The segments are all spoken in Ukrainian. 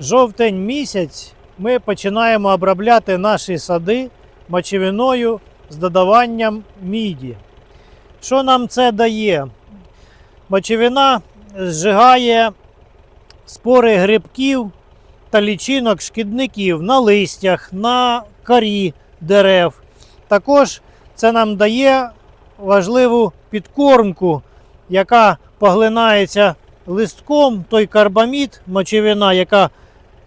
Жовтень місяць ми починаємо обробляти наші сади мочевиною з додаванням міді. Що нам це дає? Мочевина зжигає спори грибків та лічинок шкідників на листях, на корі дерев. Також це нам дає важливу підкормку, яка поглинається листком, той карбамід, мочевина, яка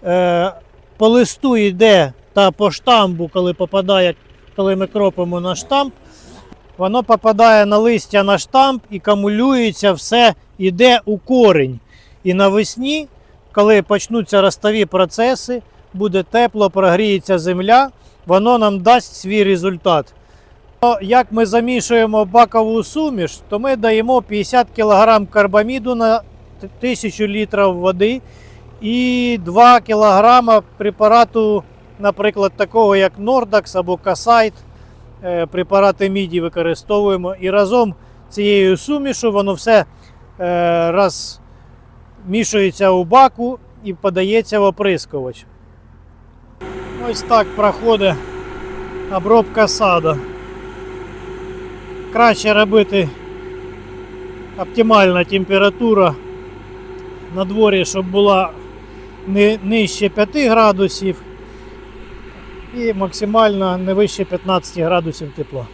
е, по листу йде та по штамбу, коли попадає, коли ми кропимо на штамп, воно попадає на листя на штамп і камулюється, все йде у корінь. І навесні, коли почнуться ростові процеси, буде тепло, прогріється земля, воно нам дасть свій результат. Як ми замішуємо бакову суміш, то ми даємо 50 кг карбаміду на 1000 літрів води і 2 кг препарату, наприклад, такого як Nordax або Касайт. Е, Препарати міді використовуємо. І разом цією сумішу воно все е, розмішується у баку і подається в оприскувач. Ось так проходить обробка саду. Краще робити оптимальна температура на дворі, щоб була не нижче 5 градусів і максимально не вище 15 градусів тепла.